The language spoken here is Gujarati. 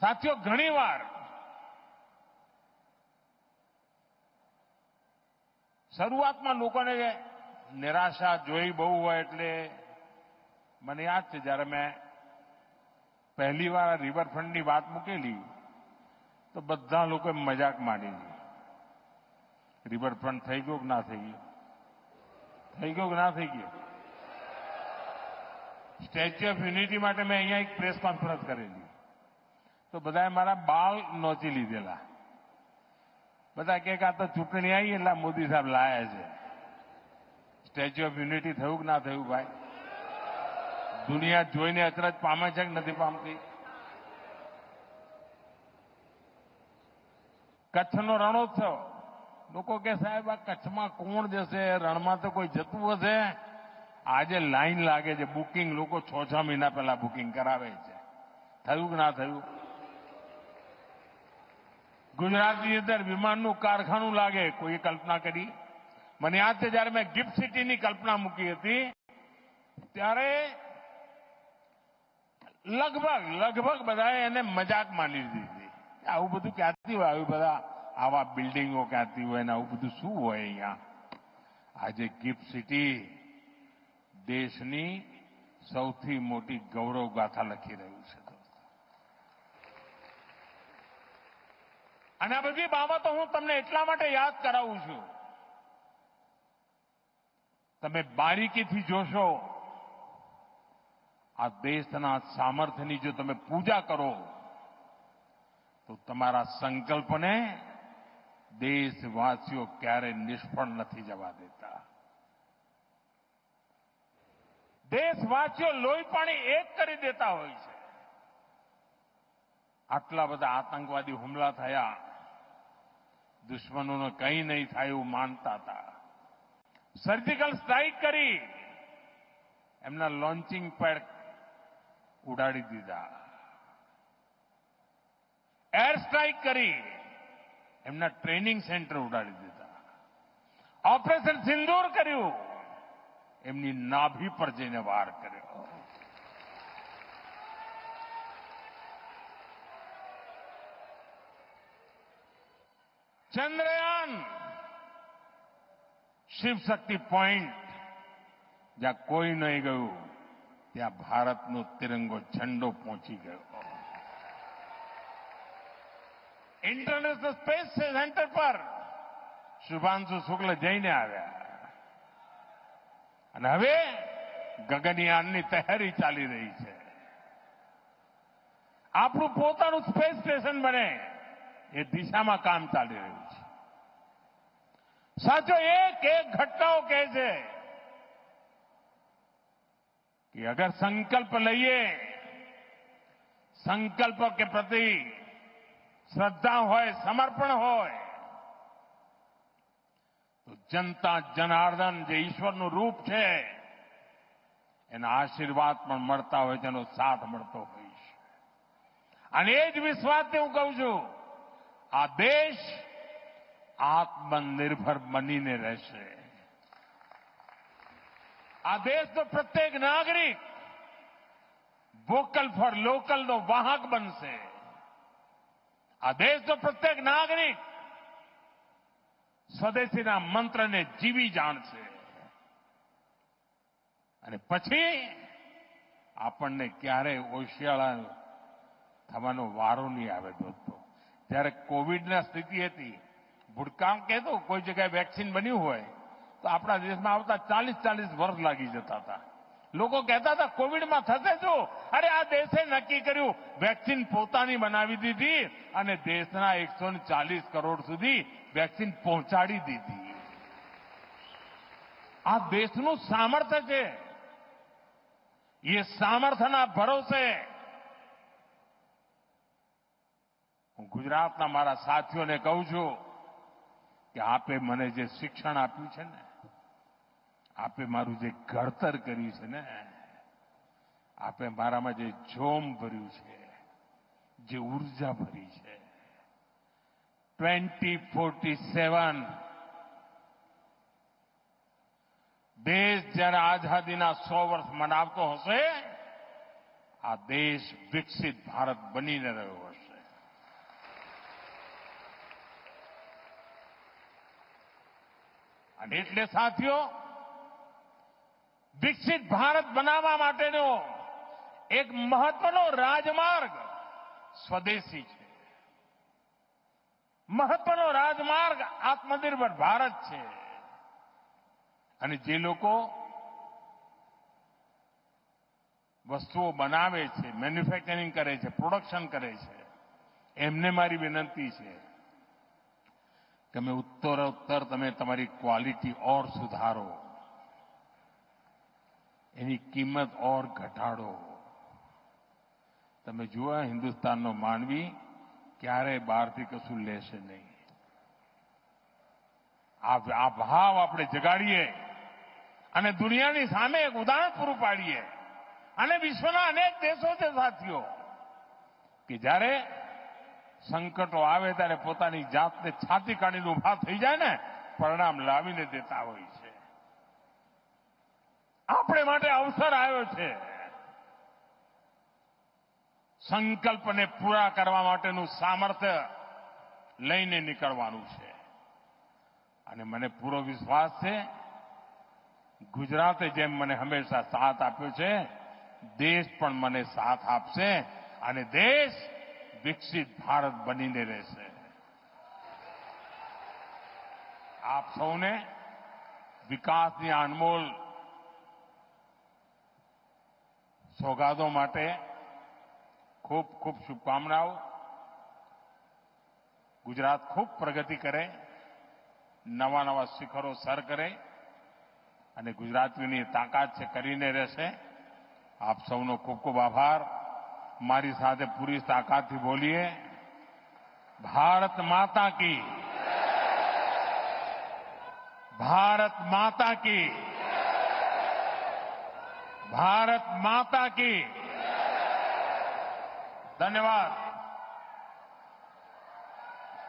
સાથીઓ ઘણીવાર શરૂઆતમાં લોકોને નિરાશા જોઈ બહુ હોય એટલે મને આજ જ્યારે મેં પહેલી વાર river front ની વાત મૂકેલી તો બધા લોકોએ મજાક માડી દીધી river front થઈ ગયો કે ના થઈ ગયો થઈ ગયો કે ના થઈ ગયો સ્ટેટ ઓફ યુનિટી માટે મેં અહીંયા એક પ્રેસ કોન્ફરન્સ કરેલી તો બધાય મારા બાલ નોથી લીદેલા બતા કે કા તો ચૂકણી આઈ એટલા મોદી સાહેબ લાયા છે સ્ટેજ્યુમ્યુનિટી થયું કે ના થયું ભાઈ દુનિયા જોઈને અત્રત પામે છેક નથી પામતી કઠનો રણોત્સવ લોકો કે સાહેબ આ કઠમાં કોણ દેશે રણ માં તો કોઈ જતું હોય છે આજે લાઈન લાગે છે બુકિંગ લોકો 6-6 મહિના પહેલા બુકિંગ કરાવે છે થયું કે ના થયું ગુજરાતની અંદર વિમાનનું કારખાનું લાગે કોઈએ કલ્પના કરી મને યાદ છે જ્યારે મેં ગિફ્ટ સિટીની કલ્પના મૂકી હતી ત્યારે લગભગ લગભગ બધાએ એને મજાક માની દીધી આવું બધું ક્યાંથી હોય આવી બધા આવા બિલ્ડિંગો ક્યાંથી હોય ને આવું બધું શું હોય અહીંયા આજે ગિફ્ટ સિટી દેશની સૌથી મોટી ગૌરવ ગાથા લખી રહ્યું છે અને આ બધી બાબતો હું તમને એટલા માટે યાદ કરાવું છું તમે બારીકીથી જોશો આ દેશના સામર્થ્યની જો તમે પૂજા કરો તો તમારા સંકલ્પને દેશવાસીઓ ક્યારે નિષ્ફળ નથી જવા દેતા દેશવાસીઓ લોહી પાણી એક કરી દેતા હોય છે આટલા બધા આતંકવાદી હુમલા થયા દુશ્મનોને કંઈ નહીં થાય એવું માનતા હતા સર્જિકલ સ્ટ્રાઇક કરી એમના લોન્ચિંગ પેડ ઉડાડી દીધા એર સ્ટ્રાઇક કરી એમના ટ્રેનિંગ સેન્ટર ઉડાડી દીધા ઓપરેશન સિંદૂર કર્યું એમની નાભી પર જઈને વાર કર્યો चंद्रयान शिवशक्ति पॉइंट जहां कोई नहीं गयो त्या भारत નું તિરંગો ઝંડો પહોંચી ગયો ઇન્ટરનેશનલ સ્પેસ સેન્ટર પર સુભાનસુ શુક્લ જઈને આવ્યા અને હવે ગગનયાન ની તૈયારી ચાલી રહી છે આપણો પોતાનો સ્પેસ સ્ટેશન બને એ દિશામાં કામ ચાલી રહ્યું છે સાચો એક એક ઘટતો કહે છે કે જોર સંકલ્પ લઈએ સંકલ્પો કે પ્રતિ શ્રદ્ધા હોય સમર્પણ હોય તો જનતા જનાર્દન જે ઈશ્વરનો રૂપ છે એના આશીર્વાદ પણ મરતા હોય જનો સાથ મરતો હોય છે અને એ જ વિશ્વાસ મે હું કહું છું આ દેશ આત્મનિર્ભર મનીને રહે છે આ દેશનો প্রত্যেক નાગરિક વોકલ ફોર લોકલનો વાહક બનશે આ દેશનો প্রত্যেক નાગરિક સદે シナ મંત્રને જીવી જાન છે અને પછી આપણે ક્યારે ઓશિયાળા તમાનું વારો ન આવે તો जयरे कोविड स्थिति थी भूटकाम के तो कोई जगह वैक्सीन बनी हो तो अपना देश में आता चालीस चालीस वर्ष लगी जता था लोग कहता था कोविड में थसे जो अरे आ देश नक्की कर वैक्सीन पोता बना दी थी और देश एक सौ चालीस करोड़ सुधी वैक्सीन पहुंचाड़ी दी थी आ देश सामर्थ्य है ये सामर्थ्य भरोसे હું ગુજરાતના મારા સાથીઓને કહું છું કે આપે મને જે શિક્ષણ આપ્યું છે ને આપે મારું જે ઘડતર કર્યું છે ને આપે મારામાં જે જોમ ભર્યું છે જે ઉર્જા ભરી છે ટ્વેન્ટી ફોર્ટી સેવન દેશ જ્યારે આઝાદીના સો વર્ષ મનાવતો હશે આ દેશ વિકસિત ભારત બનીને રહ્યો અને એટલે સાથીઓ વિકસિત ભારત બનાવવા માટેનો એક મહત્વનો રાજમાર્ગ સ્વદેશી છે મહત્વનો રાજમાર્ગ આત્મનિર્ભર ભારત છે અને જે લોકો વસ્તુઓ બનાવે છે મેન્યુફેક્ચરિંગ કરે છે પ્રોડક્શન કરે છે એમને મારી વિનંતી છે કેમે ઉત્તર ઉત્તર તમે તમારી ક્વોલિટી ઓર સુધારો એની કિંમત ઓર ઘટાડો તમે જો આ હિન્દુસ્તાન નો માનવી ક્યારે બહાર થી કશું લેશે નહીં આબ આબ હાવ આપણે જગાળીએ અને દુનિયા ની સામે એક ઉદાહરણ પુરું પાડીએ અને વિશ્વના અનેક દેશો સે સાથ ગ્યો કે જારે સંકટો આવે ત્યારે પોતાની જાતને છાતી કાઢીને ઉભા થઈ જાય ને પરિણામ લાવીને દેતા હોય છે આપણે માટે અવસર આવ્યો છે સંકલ્પને પૂરા કરવા માટેનું સામર્થ્ય લઈને નીકળવાનું છે અને મને પૂરો વિશ્વાસ છે ગુજરાતે જેમ મને હંમેશા સાથ આપ્યો છે દેશ પણ મને સાથ આપશે અને દેશ विकसित भारत बनिने रेसे आप સૌને વિકાસની અનમોલ સહગાતો માટે ખૂબ ખૂબ શુભકામનાઓ ગુજરાત ખૂબ પ્રગતિ કરે નવા નવા શિખરો સર કરે અને ગુજરાતની તાકાત છે કરીને રહે છે આપ સૌનો ખૂબ ખૂબ આભાર हमारी साथ पूरी ताकत ही बोलिए भारत माता की भारत माता की भारत माता की धन्यवाद